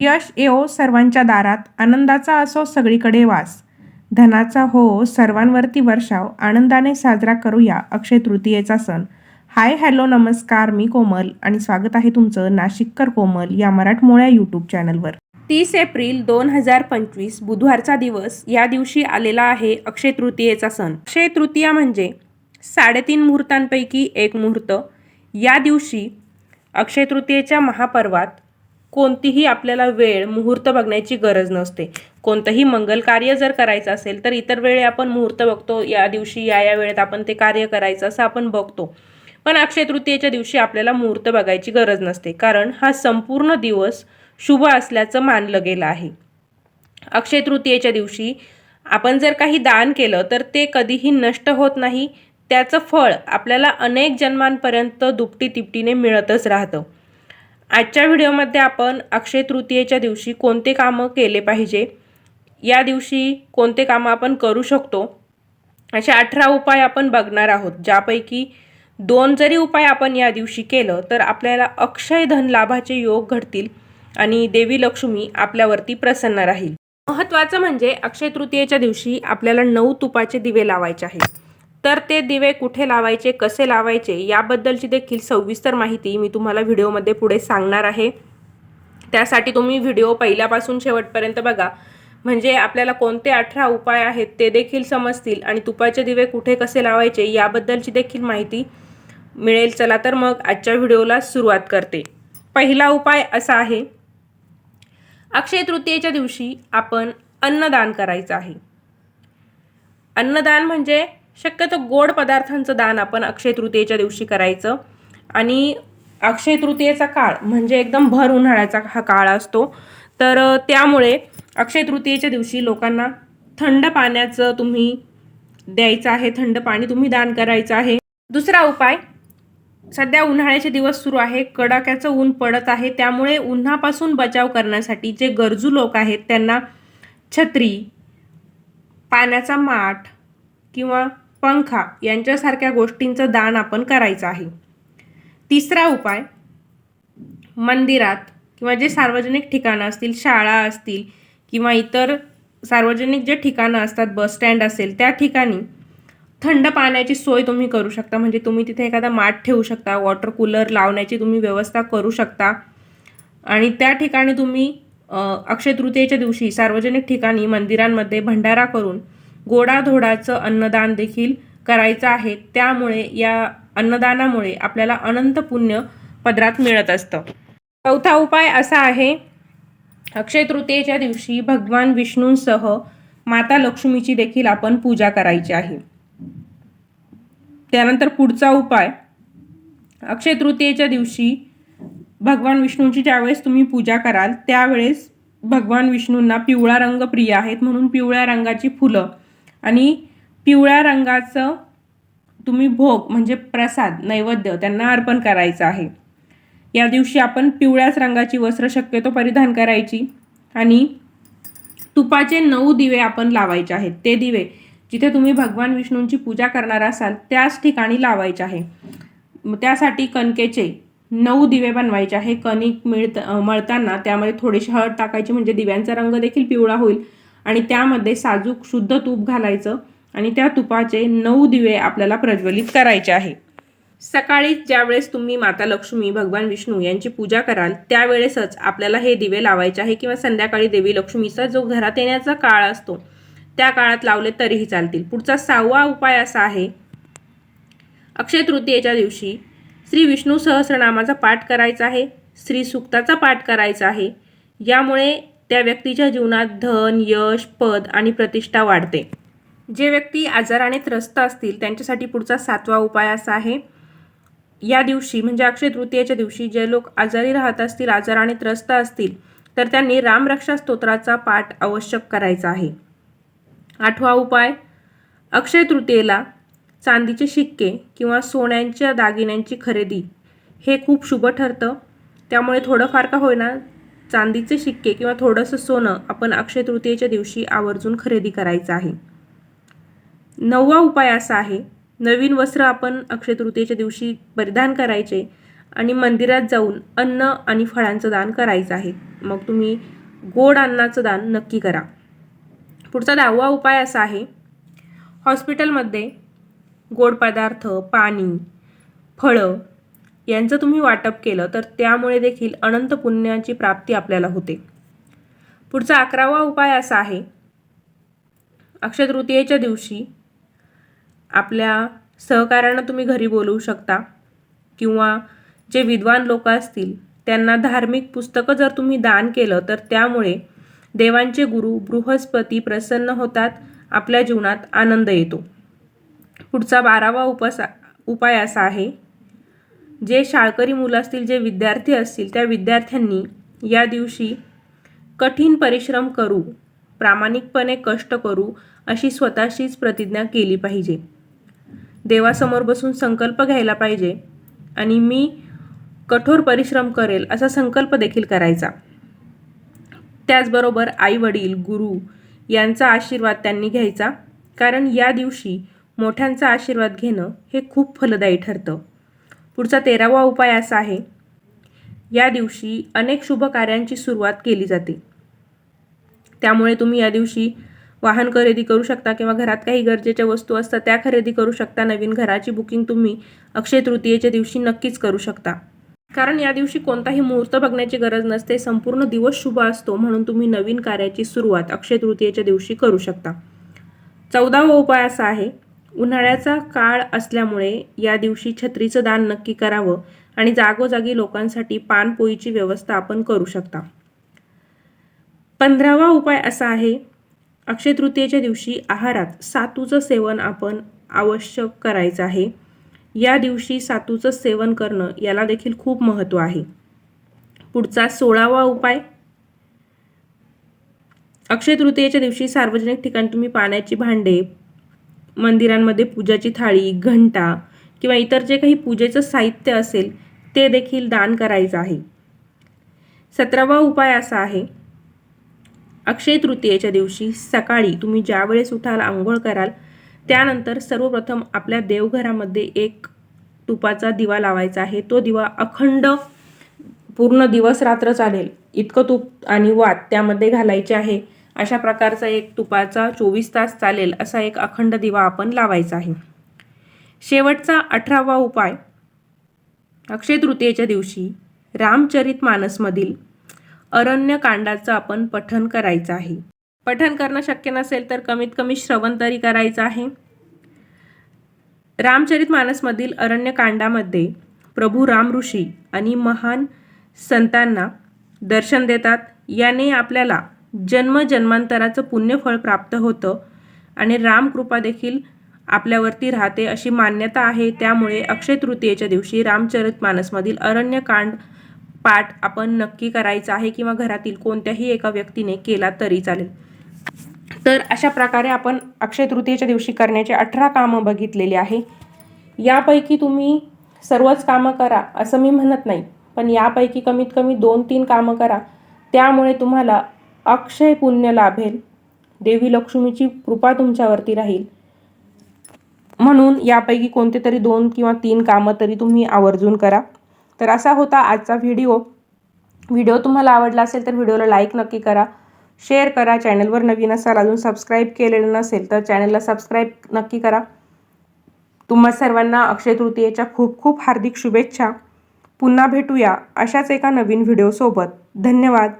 यश येओ सर्वांच्या दारात आनंदाचा असो सगळीकडे वास. धनाचा हो सर्वांवरती वर्षाव आनंदाने साजरा करूया अक्षय तृतीयेचा सण. हाय हॅलो नमस्कार मी कोमल आणि स्वागत आहे तुमचं नाशिककर कोमल या मराठमोळ्या यूट्यूब चॅनलवर. तीस एप्रिल दोन हजार पंचवीस बुधवारचा दिवस या दिवशी आलेला आहे अक्षय तृतीयेचा सण. अक्षय तृतीया म्हणजे साडेतीन मुहूर्तांपैकी एक मुहूर्त. या दिवशी अक्षय तृतीयेच्या महापर्वात कोणतीही आपल्याला वेळ मुहूर्त बघण्याची गरज नसते. कोणतंही मंगल कार्य जर करायचं असेल तर इतर वेळी आपण मुहूर्त बघतो. या दिवशी या या वेळेत आपण ते कार्य करायचं असं आपण बघतो. पण अक्षय तृतीयेच्या दिवशी आपल्याला मुहूर्त बघायची गरज नसते. कारण हा संपूर्ण दिवस शुभ असल्याचं मानलं गेलं आहे. अक्षय तृतीयेच्या दिवशी आपण जर काही दान केलं तर ते कधीही नष्ट होत नाही. त्याचं फळ आपल्याला अनेक जन्मांपर्यंत दुपटी तिपटीने मिळतच राहतं. आजच्या व्हिडिओमध्ये आपण अक्षय तृतीयेच्या दिवशी कोणते कामं केले पाहिजे? या दिवशी कोणते कामं आपण करू शकतो? असे अठरा उपाय आपण बघणार आहोत ज्यापैकी दोन जरी उपाय आपण या दिवशी केलं तर आपल्याला अक्षय धन लाभाचे योग घडतील आणि देवी लक्ष्मी आपल्यावरती प्रसन्न राहील. महत्त्वाचं म्हणजे अक्षय तृतीयेच्या दिवशी आपल्याला नऊ तुपाचे दिवे लावायचे आहेत. तर ते दिवे कुठे लावायचे कसे लावायचे याबद्दलची देखील सविस्तर माहिती मी तुम्हाला व्हिडिओमध्ये पुढे सांगणार आहे. त्यासाठी तुम्ही व्हिडिओ पहिल्यापासून शेवटपर्यंत बघा. म्हणजे आपल्याला कोणते अठरा उपाय आहेत ते देखील समजतील आणि तुपाचे दिवे कुठे कसे लावायचे याबद्दलची देखील माहिती मिळेल. चला तर मग आजच्या व्हिडिओला सुरुवात करते. पहिला उपाय असा आहे अक्षय तृतीयेच्या दिवशी आपण अन्नदान करायचं आहे. अन्नदान म्हणजे शक्यतो गोड पदार्थांचं दान आपण अक्षय तृतीयेच्या दिवशी करायचं. आणि अक्षय तृतीयेचा काळ म्हणजे एकदम भर उन्हाळ्याचा हा काळ असतो. तर त्यामुळे अक्षय तृतीयेच्या दिवशी लोकांना थंड पाण्याचं तुम्ही द्यायचं आहे थंड पाणी तुम्ही दान करायचं आहे. दुसरा उपाय सध्या उन्हाळ्याचे दिवस सुरू आहे कडाक्याचं ऊन पडत आहे त्यामुळे उन्हापासून बचाव करण्यासाठी जे गरजू लोक आहेत त्यांना छत्री पाण्याचा माठ किंवा पंखा यांच्यासारख्या गोष्टींचं दान आपण करायचं आहे. तिसरा उपाय मंदिरात किंवा जे सार्वजनिक ठिकाणं असतील शाळा असतील किंवा इतर सार्वजनिक जे ठिकाणं असतात बस स्टँड असेल त्या ठिकाणी थंड पाण्याची सोय तुम्ही करू शकता. म्हणजे तुम्ही तिथे एखादा माठ ठेवू शकता वॉटर कूलर लावण्याची तुम्ही व्यवस्था करू शकता. आणि त्या ठिकाणी तुम्ही अक्षय तृतीयेच्या दिवशी सार्वजनिक ठिकाणी मंदिरांमध्ये भंडारा करून गोडाधोडाचं अन्नदान देखील करायचं आहे. त्यामुळे या अन्नदानामुळे आपल्याला अनंत पुण्य पदरात मिळत असतं. चौथा उपाय असा आहे अक्षय तृतीयेच्या दिवशी भगवान विष्णूंसह माता लक्ष्मीची देखील आपण पूजा करायची आहे. त्यानंतर पुढचा उपाय अक्षय तृतीयेच्या दिवशी भगवान विष्णूंची ज्यावेळेस तुम्ही पूजा कराल त्यावेळेस भगवान विष्णूंना पिवळा रंग प्रिय आहेत म्हणून पिवळ्या रंगाची फुलं आणि पिवळ्या रंगाचं तुम्ही भोग म्हणजे प्रसाद नैवेद्य त्यांना अर्पण करायचं आहे. या दिवशी आपण पिवळ्याच रंगाची वस्त्र शक्यतो परिधान करायची आणि तुपाचे नऊ दिवे आपण लावायचे आहेत. ते दिवे जिथे तुम्ही भगवान विष्णूंची पूजा करणार असाल त्याच ठिकाणी लावायचे आहे. त्यासाठी कणकेचे नऊ दिवे बनवायचे आहे. कणिक मिळत मळताना त्यामध्ये थोडीशी हळद टाकायची म्हणजे दिव्यांचा रंग देखील पिवळा होईल. आणि त्यामध्ये साजूक शुद्ध तूप घालायचं आणि त्या तुपाचे नऊ दिवे आपल्याला प्रज्वलित करायचे आहे. सकाळी ज्यावेळेस तुम्ही माता लक्ष्मी भगवान विष्णू यांची पूजा कराल त्यावेळेसच आपल्याला हे दिवे लावायचे आहे किंवा संध्याकाळी देवी लक्ष्मीचा जो घरात येण्याचा काळ असतो त्या काळात लावले तरीही चालतील. पुढचा सहावा उपाय असा आहे अक्षय तृतीयेच्या दिवशी श्री विष्णू सहस्रनामाचा पाठ करायचा आहे श्री सुक्ताचा पाठ करायचा आहे. यामुळे त्या व्यक्तीच्या जीवनात धन यश पद आणि प्रतिष्ठा वाढते. जे व्यक्ती आजाराने त्रस्त असतील त्यांच्यासाठी पुढचा सातवा उपाय असा आहे. या दिवशी म्हणजे अक्षय तृतीयेच्या दिवशी जे लोक आजारी राहत असतील आजाराने त्रस्त असतील तर त्यांनी रामरक्षा स्तोत्राचा पाठ आवश्यक करायचा आहे. आठवा उपाय अक्षय तृतीयेला चांदीचे शिक्के किंवा सोन्यांच्या दागिन्यांची खरेदी हे खूप शुभ ठरतं. त्यामुळे थोडंफार का होईना चांदीचे शिक्के किंवा थोडंसं सोनं आपण अक्षय तृतीयेच्या दिवशी आवर्जून खरेदी करायचं आहे. नववा उपाय असा आहे नवीन वस्त्र आपण अक्षय तृतीयेच्या दिवशी परिधान करायचे आणि मंदिरात जाऊन अन्न आणि फळांचं दान करायचं आहे. मग तुम्ही गोड अन्नाचं दान नक्की करा. पुढचा दहावा उपाय असा आहे हॉस्पिटलमध्ये गोड पदार्थ पाणी फळं यांचं तुम्ही वाटप केलं तर त्यामुळे देखील अनंत पुण्याची प्राप्ती आपल्याला होते. पुढचा अकरावा उपाय असा आहे अक्षय तृतीयेच्या दिवशी आपल्या सहकाऱ्यांना तुम्ही घरी बोलवू शकता किंवा जे विद्वान लोक असतील त्यांना धार्मिक पुस्तकं जर तुम्ही दान केलं तर त्यामुळे देवांचे गुरु बृहस्पती प्रसन्न होतात आपल्या जीवनात आनंद येतो. पुढचा बारावा उपसा उपाय असा आहे जे शाळकरी मुलं असतील जे विद्यार्थी असतील त्या विद्यार्थ्यांनी या दिवशी कठीण परिश्रम करू प्रामाणिकपणे कष्ट करू अशी स्वतःशीच प्रतिज्ञा केली पाहिजे. देवासमोर बसून संकल्प घ्यायला पाहिजे आणि मी कठोर परिश्रम करेल असा संकल्प देखील करायचा. त्याचबरोबर आई वडील गुरु यांचा आशीर्वाद त्यांनी घ्यायचा. कारण या दिवशी मोठ्यांचा आशीर्वाद घेणं हे खूप फलदायी ठरतं. पुढचा तेरावा उपाय असा आहे. या दिवशी अनेक शुभ कार्यांची सुरुवात केली जाते. त्यामुळे तुम्ही या दिवशी वाहन खरेदी करू शकता किंवा घरात काही गरजेच्या वस्तू असतात त्या खरेदी करू शकता. नवीन घराची बुकिंग तुम्ही अक्षय तृतीयेच्या दिवशी नक्कीच करू शकता. कारण या दिवशी कोणताही मुहूर्त बघण्याची गरज नसते. संपूर्ण दिवस शुभ असतो म्हणून तुम्ही नवीन कार्याची सुरुवात अक्षय तृतीयेच्या दिवशी करू शकता. चौदावा उपाय असा आहे. उन्हाळ्याचा काळ असल्यामुळे या दिवशी छत्रीचं दान नक्की करावं आणि जागोजागी लोकांसाठी पानपोईची व्यवस्था आपण करू शकता. पंधरावा उपाय असा आहे अक्षय तृतीयेच्या दिवशी आहारात सातूचं सेवन आपण आवश्यक करायचं आहे. या दिवशी सातूचं सेवन करणं याला देखील खूप महत्त्व आहे. पुढचा सोळावा उपाय. अक्षय तृतीयेच्या दिवशी सार्वजनिक ठिकाणी तुम्ही पाण्याची भांडे मंदिरांमध्ये पूजाची थाळी घंटा किंवा इतर जे काही पूजेचं साहित्य असेल ते देखील दान करायचं आहे. सतरावा उपाय असा आहे अक्षय तृतीयेच्या दिवशी सकाळी तुम्ही ज्यावेळेस उठाल आंघोळ कराल त्यानंतर सर्वप्रथम आपल्या देवघरामध्ये एक तुपाचा दिवा लावायचा आहे. तो दिवा अखंड पूर्ण दिवस रात्र चालेल. इतकं तूप आणि वात त्यामध्ये घालायचे आहे. अशा प्रकारचा एक तुपाचा चोवीस तास चालेल असा एक अखंड दिवा आपण लावायचा आहे. शेवटचा अठरावा उपाय. अक्षय तृतीयेच्या दिवशी रामचरित मानसमधील अरण्यकांडाचं आपण पठन करायचं आहे. पठन करणं शक्य नसेल तर कमीत कमी श्रवण तरी करायचं आहे. रामचरित मानसमधील अरण्यकांडामध्ये प्रभू राम ऋषी आणि महान संतांना दर्शन देतात. याने आपल्याला जन्मजन्मांतराचं पुण्यफळ प्राप्त होतं आणि रामकृपा देखील आपल्यावरती राहते अशी मान्यता आहे. त्यामुळे अक्षय तृतीयेच्या दिवशी रामचरित मानसमधील अरण्यकांड पाठ आपण नक्की करायचा आहे किंवा घरातील कोणत्याही एका व्यक्तीने केला तरी चालेल. तर अशा प्रकारे आपण अक्षय तृतीयेच्या दिवशी करण्याचे अठरा कामं बघितलेली आहे. यापैकी तुम्ही सर्वच कामं करा असं मी म्हणत नाही पण यापैकी कमीत कमी दोन तीन कामं करा. त्यामुळे तुम्हाला अक्षय पुण्य लाभेल. देवी लक्ष्मीची कृपा तुमच्यावरती राहील. म्हणून यापैकी कोणते तरी दोन किंवा तीन कामं तरी तुम्ही आवर्जून करा. तर असा होता आजचा व्हिडिओ. व्हिडिओ तुम्हाला आवडला असेल तर व्हिडिओला लाईक नक्की करा. शेअर करा. चॅनलवर नवीन असाल अजून सबस्क्राईब केलेलं नसेल तर चॅनलला सबस्क्राईब नक्की करा. तुम्हा सर्वांना अक्षय तृतीयेच्या खूप खूप हार्दिक शुभेच्छा. पुन्हा भेटूया अशाच एका नवीन व्हिडिओसोबत. धन्यवाद.